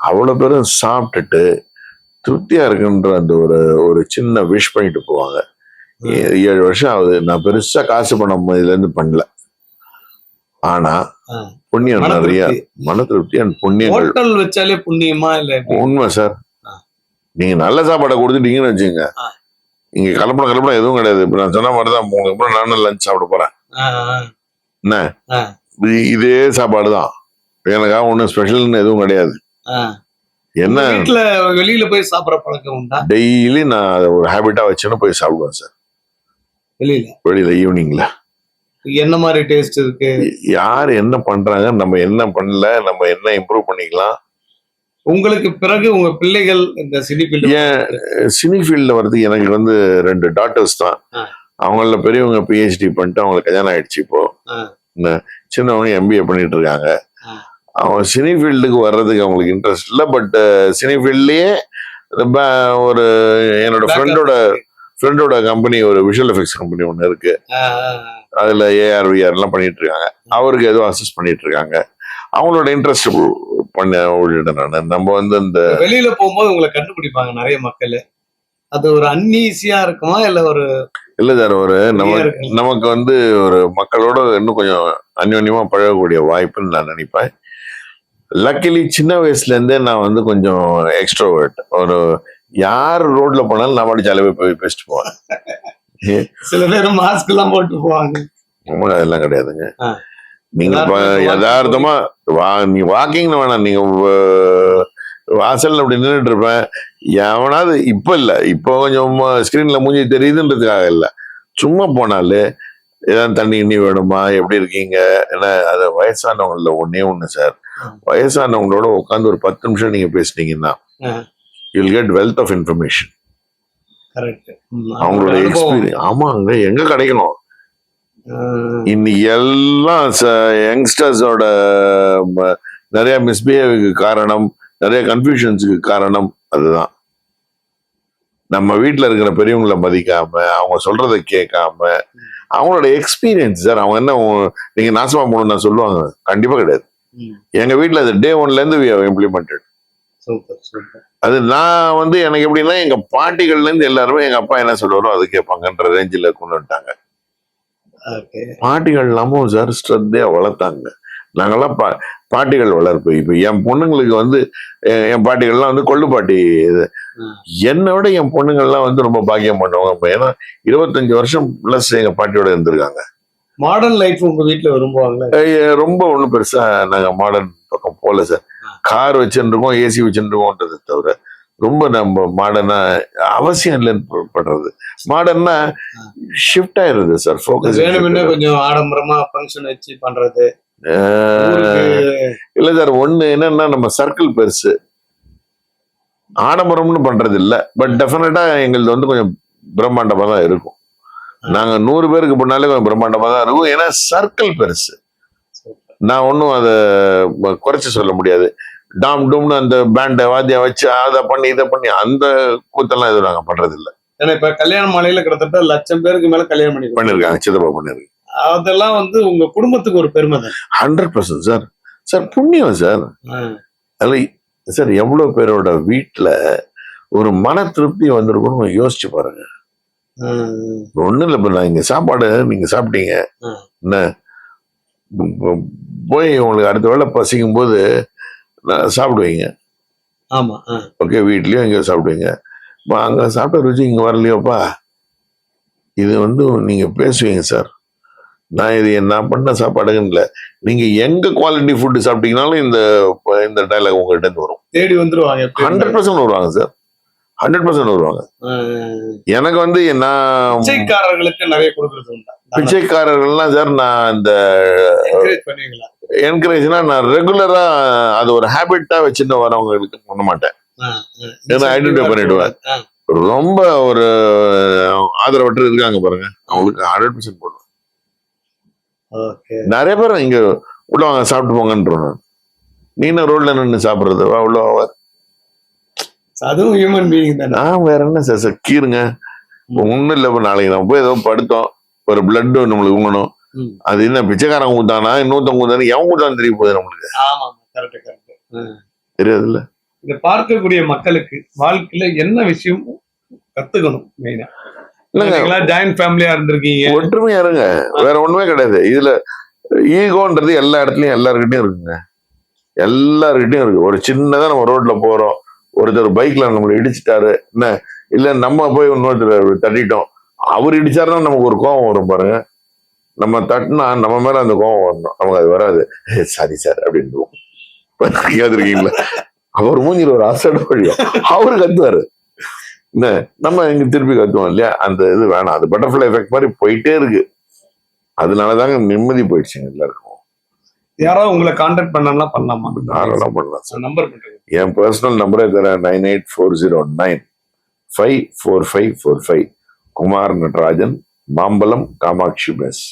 அவ்வளவு பேரும் சாப்பிட்டுட்டு திருப்தியா இருக்குன்ற அந்த ஒரு ஒரு சின்ன விஷ் பண்ணிட்டு போவாங்க ஏழு வருஷம் ஆகுது நான் பெருசா காசு பணம் இதுல இருந்து பண்ணல ஆனா. புண்ணியம் நிறைய. மன திருப்தி and புண்ணியங்கள் ஹோட்டல் வச்சாலே புண்ணியமா இல்ல? உண்மை சார். நீங்க நல்ல சாப்பாடை கொடுத்துட்டீங்கன்னு வச்சுங்க. இங்க கலப்படம் கலப்படம் எதுவும் கிடையாது இப்ப நான் சொன்ன மாதிரி தான் உங்களுக்கு அப்புறம் நானும் லஞ்ச் சாப்பிட போறேன் என்ன. இது- சாப்பாடு தான் எனக்காக ஒன்றும் ஸ்பெஷல்னு எதுவும் கிடையாது. என்ன? வீட்டுல வெளியில போய் சாப்பிடுற பழக்கம் உண்டா? டெய்லி நான் ஒரு ஹேபிட்டா வச்சுன்னு போய் சாப்பிடுவேன் சார். வெளியில? வெளியில ஈவினிங்ல. என்ன மாதிரி டேஸ்ட் இருக்கு? யார் என்ன பண்றாங்க நம்ம என்ன பண்ணல நம்ம என்ன இம்ப்ரூவ் பண்ணிக்கலாம்? உங்களுக்கு பிறகு உங்க பிள்ளைகள் இந்த சினி ஃபீல்டு ஏன் சினி ஃபீல்டில் வர்றதுக்கு எனக்கு வந்து ரெண்டு டாட்டர்ஸ் தான். அவங்கள பெரியவங்க பிஹெச்டி பண்ணிட்டு அவங்களுக்கு கல்யாணம் ஆயிடுச்சு இப்போ. சின்னவங்க எம்பிஏ பண்ணிட்டு இருக்காங்க. அவங்க சினி ஃபீல்டுக்கு வர்றதுக்கு அவங்களுக்கு இன்ட்ரெஸ்ட் இல்லை பட் சினி ஃபீல்ட்லயே ஒரு என்னோட ஃப்ரெண்டோட ஃப்ரெண்டோட கம்பெனி ஒரு விஷுவல் எஃபெக்ட்ஸ் கம்பெனி ஒன்று இருக்கு. அதுல ஏஆர் விஆர் எல்லாம் பண்ணிட்டு இருக்காங்க. அவருக்கு ஏதோ அசிஸ்ட் பண்ணிட்டு இருக்காங்க. அவங்களோட இன்ட்ரெஸ்ட் பண்ண விட்டுட்டேன் நான். நம்ம வந்து இந்த வெளியில போகும்போது உங்களை கண்டுபிடிப்பாங்க நிறைய மக்கள். அது ஒரு அன்ஈஸியா இருக்குமா? இல்ல ஒரு இல்ல சார் ஒரு நம்ம இருக்குங்களா? நமக்கு வந்து ஒரு மக்களோட இன்னும் கொஞ்சம் அந்யோன்யமா பழகக்கூடிய வாய்ப்புன்னு நான் நினைப்பேன். லக்கிலி சின்ன வயசுல இருந்தே நான் வந்து கொஞ்சம் எக்ஸ்ட்ரோவர்ட் ஒரு யார் ரோட்ல போனாலும் நான் பாட்டு ஜாலியாக போய் பேசிட்டு போவேன். சில பேர் மாஸ்க் எல்லாம் போட்டு போவாங்க. அதெல்லாம் கிடையாதுங்க. நீங்க யதார்த்தமா வா நீ வாக்கிங்னு வேணாம். நீங்க வ- வாசல்ல அப்படி நின்றுட்டு இருப்பேன். எவனாவது இப்ப இல்ல. இப்போ கொஞ்சம் ஸ்கிரீன்ல மூஞ்சி தெரியுதுன்றதுக்காக இல்ல. சும்மா போனாலே ஏதாவது தண்ணி இன்னி வேணுமா? எப்படி இருக்கீங்க? ஏன்னா அது வயசானவங்கள ஒன்னே ஒண்ணு சார். வயசானவங்களோட உட்காந்து ஒரு பத்து நிமிஷம் நீங்க பேசுனீங்கன்னா. You'll get wealth of information அவங்களோட எக்ஸ்பீரியன்ஸ் ஆமாங்க எங்க கிடைக்கணும்? இன்னைக்கு எல்லாம் யங்ஸ்டர்ஸோட நிறைய மிஸ்பிஹேவுக்கு காரணம் நிறைய கன்ஃபியூஷன்ஸுக்கு காரணம் அதுதான். நம்ம வீட்ல இருக்கிற பெரியவங்கள மதிக்காம அவங்க சொல்றத கேட்காம அவங்களோட எக்ஸ்பீரியன்ஸ் சார் அவங்க என்ன நீங்க நாசமா போகணும்னு சொல்லுவாங்க. கண்டிப்பா கிடையாது. எங்க வீட்ல அது டே ஒன்ல இருந்து இம்ப்ளிமெண்டட் அது நான் வந்து எனக்கு எப்படின்னா எங்க பாட்டிகள்ல இருந்து எல்லாருமே எங்க அப்பா என்ன சொல்லுவாரோ அது கேட்பாங்கன்ற ரேஞ்சில் கொண்டு வந்துட்டாங்க. பாட்டிகள் இல்லாமல் சார் ஸ்ரத்தையா வளர்த்தாங்க. நாங்கெல்லாம் பா பாட்டிகள் வளர்ப்பு. இப்போ என் பொண்ணுங்களுக்கு வந்து என் பாட்டிகள்லாம் வந்து கொள்ளு பாட்டி. என்னை விட என் பொண்ணுங்கள்லாம் வந்து ரொம்ப பாக்கியம் பண்ணுவாங்க. ஏன்னா இருபத்தஞ்சு வருஷம் ப்ளஸ் எங்க பாட்டியோட இருந்திருக்காங்க. மாடர்ன் லைஃப் உங்க வீட்ல விரும்புவாங்களே? அஹ் ரொம்ப ஒன்றும் பெருசா நாங்க மாடர்ன் பக்கம் போகல சார் கார் வச்சுருக்கோம் ஏசி வச்சுருக்கோன்றதை தவிர ரொம்ப நம்ம மாடர்னா அவசியம் இல்லைன்னு படுறது. மாடர்னா ஷிஃப்ட் ஆயிருது சார் ஃபோக்கஸ் வேணும்னே கொஞ்சம் ஆடம்பரமா ஃபங்க்ஷன் வச்சு பண்றது. இல்ல சார் ஒண்ணு என்னன்னா நம்ம சர்க்கிள் பெருசு. ஆடம்பரம்னு பண்றது இல்ல பட் டெஃபினட்டா எங்களுது வந்து கொஞ்சம் பிரம்மாண்டமா தான் இருக்கும். நாங்க நூறு பேருக்கு பண்ணாலே கொஞ்சம் பிரம்மாண்டமா தான் இருக்கும். ஏன்னா சர்க்கிள் பெருசு. நான் ஒன்றும் அதை குறைச்சு சொல்ல முடியாது. டாம் டூம்னு அந்த பேண்டை வாத்தியம் வச்சு அதை பண்ணி இதை பண்ணி அந்த கூத்தெல்லாம் எதுவும் நாங்க பண்றது இல்ல ஏன்னா இப்ப கல்யாண மாலையில கிட்டத்தட்ட லட்சம் பேருக்கு மேல கல்யாணம் பண்ணி பண்ணிருக்காங்க சிதப்பா பண்ணிருக்காங்க. அதெல்லாம் வந்து உங்க குடும்பத்துக்கு ஒரு பெருமை தான். ஹண்ட்ரட் பர்சன்ட் சார் சார் புண்ணியம் சார் அதுல சார் எவ்வளவு பேரோட வீட்டுல ஒரு மன திருப்தி வந்திருக்கும்னு யோசிச்சு பாருங்க. ஒண்ணும் இல்ல இப்ப நான் இங்க சாப்பாடு நீங்க சாப்பிட்டீங்க. என்ன? இப்ப போய் உங்களுக்கு அடுத்த வேளை பசிக்கும் போது சாப்பிடுவீங்க. ஆமா ஆ. ஓகே வீட்லயும் எங்கேயோ சாப்பிடுவீங்க. அப்ப அங்க சாப்பிட்ட ருச்சி இங்க வரலையோப்பா? இது வந்து நீங்க பேசுவீங்க சார். நான் இது நான் பண்ண சாப்பாடுன்னு இல்லை. நீங்க எங்க குவாலிட்டி ஃபுட்டு சாப்பிட்டீங்கனாலும் இந்த இந்த டைலாக் உங்கள்கிட்ட வரும். தேடி வந்துருவாங்க. ஹண்ட்ரட் பர்சன்ட் வருவாங்க சார் ஹண்ட்ரட் பர்சன்ட் வருவாங்க. எனக்கு வந்து நான் பிச்சைக்காரர்களுக்கு நிறைய கொடுக்கறது பிச்சைக்காரர்கள்லாம் சார் நான் இந்த என்கரேஜ்னா நான் ரெகுலரா அது ஒரு ஹேபிட்டா வச்சுட்டு வரவங்களுக்கு பண்ண மாட்டேன். ஏன்னா identify பண்ணிடுவேன். ரொம்ப ஒரு ஆதரவற்று இருக்காங்க பாருங்க. அவங்களுக்கு ஹண்ட்ரட் பர்சன்ட் போடுவேன். நிறைய பேர் இங்க உள்ள வாங்க சாப்பிட்டு போங்கன்றோம் நீ என்ன ரோட்ல நின்று சாப்பிடுறது. வா உள்ள வா அதுவும் ஹியூமன் பீயிங் தானே. நான் வேற என்ன சார் சார் கீருங்க ஒன்றும் இல்லை இப்போ நாளைக்கு நம்ம போய் ஏதோ படுத்தோம். ஒரு பிளட் நம்மளுக்கு ஊங்கணும். ம். அது என்ன பிச்சைக்காரன் ஊத்தானா இன்னொருத்தவங்க ஊத்தானா எவன் ஊத்தான்னு தெரிய போகுது நம்மளுக்கு. ஆமா கரெக்ட் கரெக்ட் தெரியாதுல்ல? இதை பார்க்கக்கூடிய மக்களுக்கு வாழ்க்கையில என்ன விஷயம் கத்துக்கணும் மெயினா ஜாயிண்ட் ஃபேமிலியா இருந்திருக்கீங்க. ஒற்றுமையா இருங்க. வேற ஒண்ணுமே கிடையாது. இதுல ஈகோன்றது எல்லா இடத்துலயும் எல்லாருக்கிட்டையும் இருக்குங்க. எல்லாருக்கிட்டையும் இருக்கு. ஒரு சின்னதா நம்ம ரோட்ல போறோம். ஒருத்தர் பைக்ல நம்மளை இடிச்சிட்டாரு. என்ன? இல்ல நம்ம போய் இன்னொருத்தர் தட்டிட்டோம். அவர் இடிச்சாருன்னா நமக்கு ஒரு கோவம் வரும் பாருங்க. நம்ம தட்டினா நம்ம மேல அந்த கோவம் வரணும். நமக்கு அது வராது. சாரி சார் அப்படின்னு கேட்டிருக்கீங்களா? அவர் மூஞ்சில ஒரு அசடு வழியும். அவரு கத்துவாரு. என்ன நம்ம இங்க திருப்பி கத்துவோம் இல்லையா? அந்த இது வேணாம். அது பட்டர்ஃப்ளை எஃபெக்ட் மாதிரி போயிட்டே இருக்கு. அதனாலதாங்க நிம்மதி போயிடுச்சுங்க எல்லாருக்கும். யாராவது உங்களை கான்டாக்ட் பண்ணா பண்ணலாமா? தாராளம் பண்ணலாம் சார். நம்பர் என் பர்சனல் நம்பரே தரேன். Nine eight four zero nine five four five four five Kumar Natarajan Mambalam Kamatchi mess